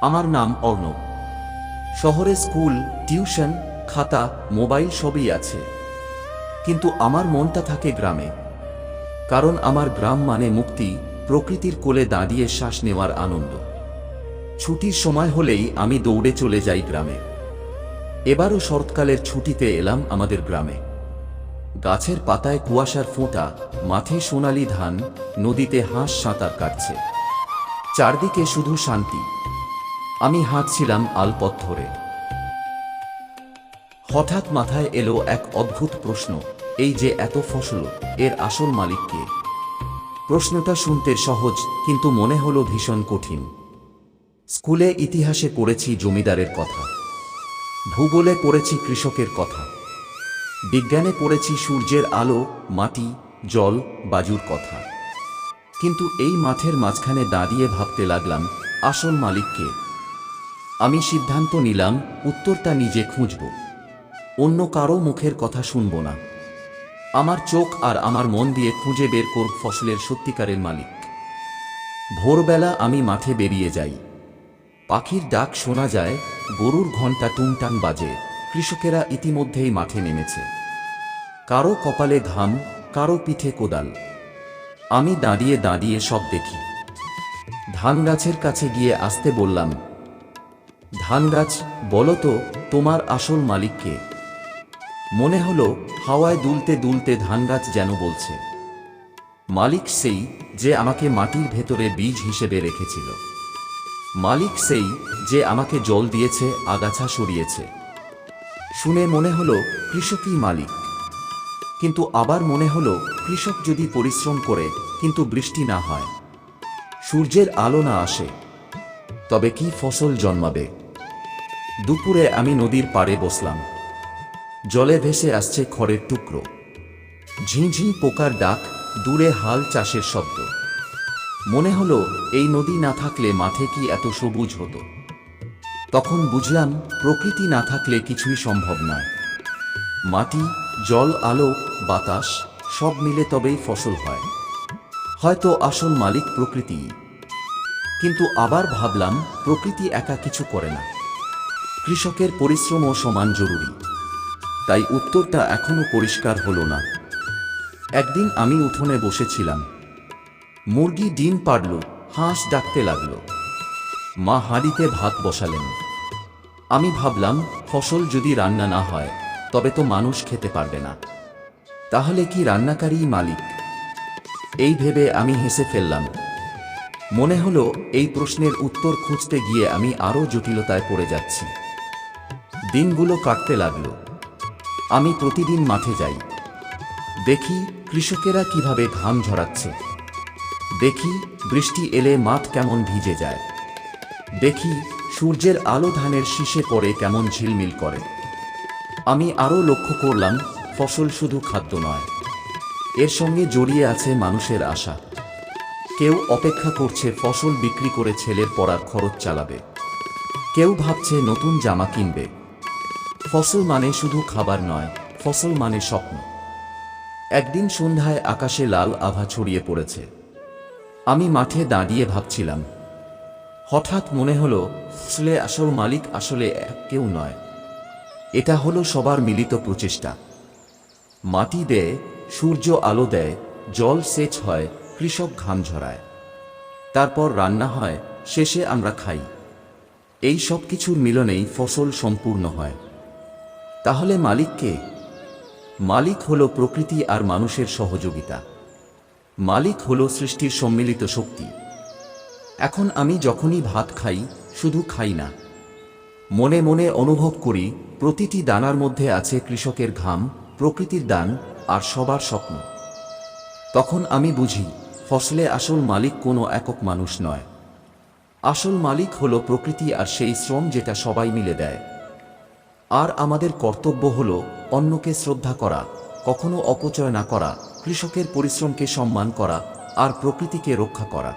আমার নাম অর্ণব। শহরে স্কুল, টিউশন, খাতা, মোবাইল সবই আছে। কিন্তু আমার মনটা থাকে গ্রামে। কারণ আমার গ্রাম মানে মুক্তি, প্রকৃতির কোলে দাঁড়িয়ে শ্বাস নেওয়ার আনন্দ। ছুটির সময় হলেই আমি দৌড়ে চলে যাই গ্রামে। এবারও শরৎকালের ছুটিতে এলাম আমাদের গ্রামে। গাছের পাতায় কুয়াশার ফোঁটা, মাঠে সোনালি ধান, নদীতে হাঁস সাঁতার কাটছে। চারদিকে শুধু শান্তি। আমি হাঁটছিলাম আলপথ ধরে। হঠাৎ মাথায় এলো এক অদ্ভুত প্রশ্ন, এই যে এত ফসল, এর আসল মালিক কে? প্রশ্নটা শুনতে সহজ, কিন্তু মনে হলো ভীষণ কঠিন। স্কুলে ইতিহাসে পড়েছি জমিদারের কথা। ভূগোলে পড়েছি কৃষকের কথা। বিজ্ঞানে পড়েছি সূর্যের আলো, মাটি, জল, বাজুর কথা। কিন্তু এই মাঠের মাঝখানে দাঁড়িয়ে ভাবতে লাগলাম, আসল মালিককে আমি সিদ্ধান্ত নিলাম, উত্তরটা নিজে খুঁজব। অন্য কারও মুখের কথা শুনব না। আমার চোখ আর আমার মন দিয়ে খুঁজে বের করব ফসলের সত্যিকারের মালিক। ভোরবেলা আমি মাঠে বেরিয়ে যাই। পাখির ডাক শোনা যায়, গরুর ঘণ্টা টুংটাং বাজে। কৃষকেরা ইতিমধ্যেই মাঠে নেমেছে। কারও কপালে ঘাম, কারও পিঠে কোদাল। আমি দাঁড়িয়ে দাঁড়িয়ে সব দেখি। ধান গাছের কাছে গিয়ে আসতে বললাম ধান গাছ বলো তো তোমার আসল মালিককে। মনে হলো হাওয়ায় দুলতে দুলতে ধান গাছ যেন বলছে। মালিক সেই যে আমাকে মাটির ভেতরে বীজ হিসেবে রেখেছিল। মালিক সেই যে আমাকে জল দিয়েছে, আগাছা সরিয়েছে। শুনে মনে হলো কৃষকই মালিক। কিন্তু আবার মনে হলো কৃষক যদি পরিশ্রম করে, কিন্তু বৃষ্টি না হয়। সূর্যের আলো না আসে। তবে কি ফসল জন্মাবে? দুপুরে আমি নদীর পাড়ে বসলাম। জলে ভেসে আসছে খড়ের টুকরো। ঝিঁঝি পোকার ডাক, দূরে হাল চাষের শব্দ। মনে হলো, এই নদী না থাকলে মাঠে কি এত সবুজ হতো। তখন বুঝলাম, প্রকৃতি না থাকলে কিছুই সম্ভব নয়। মাটি, জল, আলো, বাতাস, সব মিলে তবেই ফসল হয়। হয়তো আসল মালিক প্রকৃতি কিন্তু আবার ভাবলাম, প্রকৃতি একা কিছু করে না। কৃষকের পরিশ্রমও সমান জরুরি। তাই উত্তরটা এখনও পরিষ্কার হলো না। একদিন আমি উঠোনে বসেছিলাম। মুরগি ডিম পাড়ল, হাঁস ডাকতে লাগল। মা হাঁড়িতে ভাত বসালেন। আমি ভাবলাম, ফসল যদি রান্না না হয়, তবে তো মানুষ খেতে পারবে না। তাহলে কি রান্নাকারী মালিক? এই ভেবে আমি হেসে ফেললাম। মনে হলো, এই প্রশ্নের উত্তর খুঁজতে গিয়ে আমি আরও জটিলতায় পড়ে যাচ্ছি। দিনগুলো কাটতে লাগল। আমি প্রতিদিন মাঠে যাই। দেখি কৃষকেরা কীভাবে ঘাম ঝরাচ্ছে। দেখি বৃষ্টি এলে মাঠ কেমন ভিজে যায়। দেখি সূর্যের আলো ধানের শীষে পড়ে কেমন ঝিলমিল করে। আমি আরও লক্ষ্য করলাম, ফসল শুধু খাদ্য নয়। এর সঙ্গে জড়িয়ে আছে মানুষের আশা। কেউ অপেক্ষা করছে ফসল বিক্রি করে ছেলের পড়ার খরচ চালাবে। কেউ ভাবছে নতুন জামা কিনবে। ফসল মানে শুধু খাবার নয়, ফসল মানে স্বপ্ন। একদিন সন্ধ্যায় আকাশে লাল আভা ছড়িয়ে পড়েছে। আমি মাঠে দাঁড়িয়ে ভাবছিলাম, হঠাৎ মনে হলো ফসলে আসল মালিক আসলে এক কেউ নয়। এটা হলো সবার মিলিত প্রচেষ্টা। মাটি দেয়, সূর্য আলো দেয়, জল সেচ হয়, কৃষক ঘাম ঝরায়। তারপর রান্না হয়, শেষে আমরা খাই। এই সব কিছুর মিলনেই ফসল সম্পূর্ণ হয়। তাহলে মালিককে? মালিক হলো প্রকৃতি আর মানুষের সহযোগিতা। মালিক হলো সৃষ্টির সম্মিলিত শক্তি। এখন আমি যখনই ভাত খাই, শুধু খাই না। মনে মনে অনুভব করি, প্রতিটি দানার মধ্যে আছে কৃষকের ঘাম, প্রকৃতির দান আর সবার স্বপ্ন। তখন আমি বুঝি, ফসলে আসল মালিক কোনো একক মানুষ নয়। আসল মালিক হলো প্রকৃতি আর সেই শ্রম যেটা সবাই মিলে দেয়। আর আমাদের কর্তব্য হল অন্যকে শ্রদ্ধা করা, কখনো অপচয় না করা, কৃষকের পরিশ্রমকে সম্মান করা, আর প্রকৃতিকে রক্ষা করা।